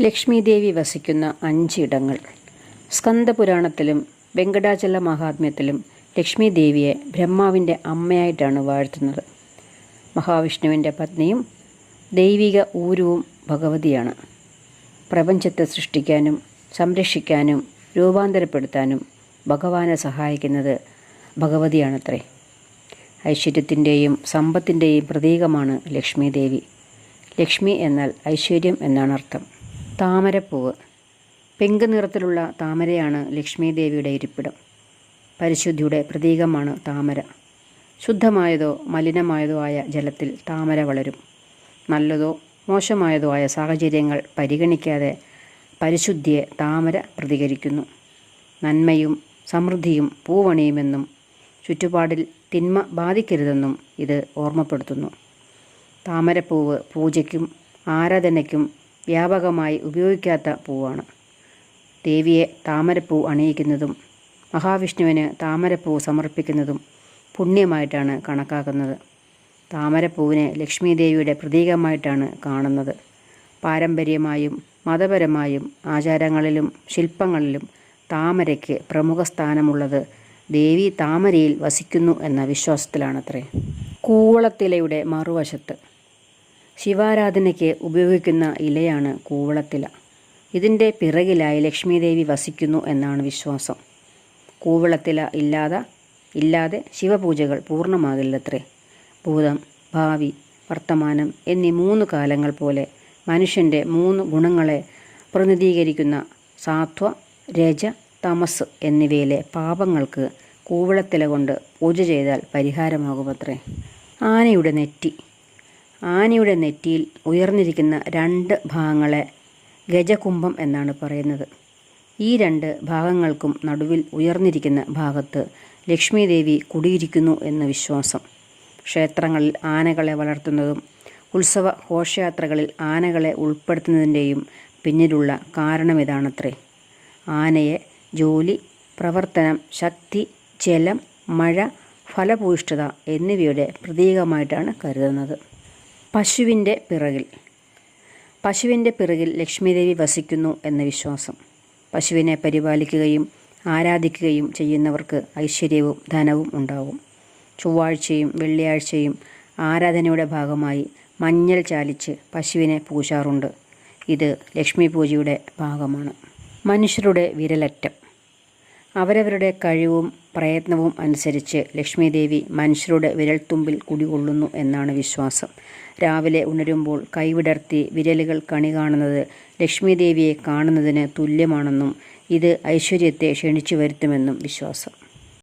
ലക്ഷ്മീദേവി വസിക്കുന്ന അഞ്ചിടങ്ങൾ. സ്കന്ദപുരാണത്തിലും വെങ്കടാചല മഹാത്മ്യത്തിലും ലക്ഷ്മീദേവിയെ ബ്രഹ്മാവിന്റെ അമ്മയായിട്ടാണ് വാഴ്ത്തുന്നത്. മഹാവിഷ്ണുവിന്റെ പത്നിയും ദൈവിക ഊരുവും ഭഗവതിയാണ്. പ്രപഞ്ചത്തെ സൃഷ്ടിക്കാനും സംരക്ഷിക്കാനും രൂപാന്തരപ്പെടുത്താനും ഭഗവാനെ സഹായിക്കുന്നത് ഭഗവതിയാണത്രേ. ഐശ്വര്യത്തിന്റെയും സമ്പത്തിന്റെയും പ്രതീകമാണ് ലക്ഷ്മീദേവി. ലക്ഷ്മി എന്നാൽ ഐശ്വര്യം എന്നാണ് അർത്ഥം താമരപ്പൂവ്. പിങ്ക് നിറത്തിലുള്ള താമരയാണ് ലക്ഷ്മി ദേവിയുടെ ഇരിപ്പിടം. പരിശുദ്ധിയുടെ പ്രതീകമാണ് താമര. ശുദ്ധമായതോ മലിനമായതോ ആയ ജലത്തിൽ താമര വളരും. നല്ലതോ മോശമായതോ ആയ സാഹചര്യങ്ങൾ പരിഗണിക്കാതെ പരിശുദ്ധിയെ താമര പ്രതികരിക്കുന്നു. നന്മയും സമൃദ്ധിയും പൂവണിയുമെന്നും ചുറ്റുപാടിൽ തിന്മ ബാധിക്കരുതെന്നും ഇത് ഓർമ്മപ്പെടുത്തുന്നു. താമരപ്പൂവ് പൂജയ്ക്കും ആരാധനയ്ക്കും വ്യാപകമായി ഉപയോഗിക്കാത്ത പൂവാണ്. ദേവിയെ താമരപ്പൂ അണിയിക്കുന്നതും മഹാവിഷ്ണുവിന് താമരപ്പൂ സമർപ്പിക്കുന്നതും പുണ്യമായിട്ടാണ് കണക്കാക്കുന്നത്. താമരപ്പൂവിനെ ലക്ഷ്മി ദേവിയുടെ പ്രതീകമായിട്ടാണ് കാണുന്നത്. പാരമ്പര്യമായും മതപരമായും ആചാരങ്ങളിലും ശില്പങ്ങളിലും താമരയ്ക്ക് പ്രമുഖ സ്ഥാനമുള്ളത് ദേവി താമരയിൽ വസിക്കുന്നു എന്ന വിശ്വാസത്തിലാണത്രേ. കൂവളത്തിലയുടെ മറുവശത്ത് ശിവാരാധനയ്ക്ക് ഉപയോഗിക്കുന്ന ഇലയാണ് കൂവളത്തില. ഇതിന്റെ പിറകിലായി ലക്ഷ്മീദേവി വസിക്കുന്നു എന്നാണ് വിശ്വാസം. കൂവളത്തില ഇല്ലാതെ ഇല്ലാതെ ശിവപൂജകൾ പൂർണമാകില്ലത്രേ. ഭൂതം ഭാവി വർത്തമാനം എന്നീ മൂന്ന് കാലങ്ങൾ പോലെ മനുഷ്യന്റെ മൂന്ന് ഗുണങ്ങളെ പ്രതിനിധീകരിക്കുന്ന സാത്വ രജ തമസ് എന്നിവയിലെ പാപങ്ങൾക്ക് കൂവളത്തില കൊണ്ട് പൂജ ചെയ്താൽ പരിഹാരമാകുമത്രേ. ആനയുടെ നെറ്റി. ആനയുടെ നെറ്റിയിൽ ഉയർന്നിരിക്കുന്ന രണ്ട് ഭാഗങ്ങളെ ഗജകുംഭം എന്നാണ് പറയുന്നത്. ഈ രണ്ട് ഭാഗങ്ങൾക്കും നടുവിൽ ഉയർന്നിരിക്കുന്ന ഭാഗത്ത് ലക്ഷ്മീദേവി കുടിയിരിക്കുന്നു എന്ന വിശ്വാസം. ക്ഷേത്രങ്ങളിൽ ആനകളെ വളർത്തുന്നതും ഉത്സവ ഘോഷയാത്രകളിൽ ആനകളെ ഉൾപ്പെടുത്തുന്നതിന്റെയും പിന്നിലുള്ള കാരണമിതാണത്രേ. ആനയെ ജോലി പ്രവർത്തനം ശക്തി ജലം മഴ ഫലഭൂയിഷ്ഠത എന്നിവയുടെ പ്രതീകമായിട്ടാണ് കരുതുന്നത്. പശുവിന്റെ പിറകിൽ. പശുവിന്റെ പിറകിൽ ലക്ഷ്മീദേവി വസിക്കുന്നു എന്ന വിശ്വാസം. പശുവിനെ പരിപാലിക്കുകയും ആരാധിക്കുകയും ചെയ്യുന്നവർക്ക് ഐശ്വര്യവും ധനവും ഉണ്ടാവും. ചൊവ്വാഴ്ചയും വെള്ളിയാഴ്ചയും ആരാധനയുടെ ഭാഗമായി മഞ്ഞൾ ചാലിച്ച് പശുവിനെ പൂശാറുണ്ട്. ഇത് ലക്ഷ്മി പൂജയുടെ ഭാഗമാണ്. മനുഷ്യരുടെ വിരലറ്റം. അവരവരുടെ കഴിവും പ്രയത്നവും അനുസരിച്ച് ലക്ഷ്മീദേവി മനുഷ്യരുടെ വിരൽത്തുമ്പിൽ കുടികൊള്ളുന്നു എന്നാണ് വിശ്വാസം. രാവിലെ ഉണരുമ്പോൾ കൈവിടർത്തി വിരലുകൾ കണി കാണുന്നത് ലക്ഷ്മീദേവിയെ കാണുന്നതിന് തുല്യമാണെന്നും ഇത് ഐശ്വര്യത്തെ ക്ഷണിച്ചു വരുത്തുമെന്നും വിശ്വാസം.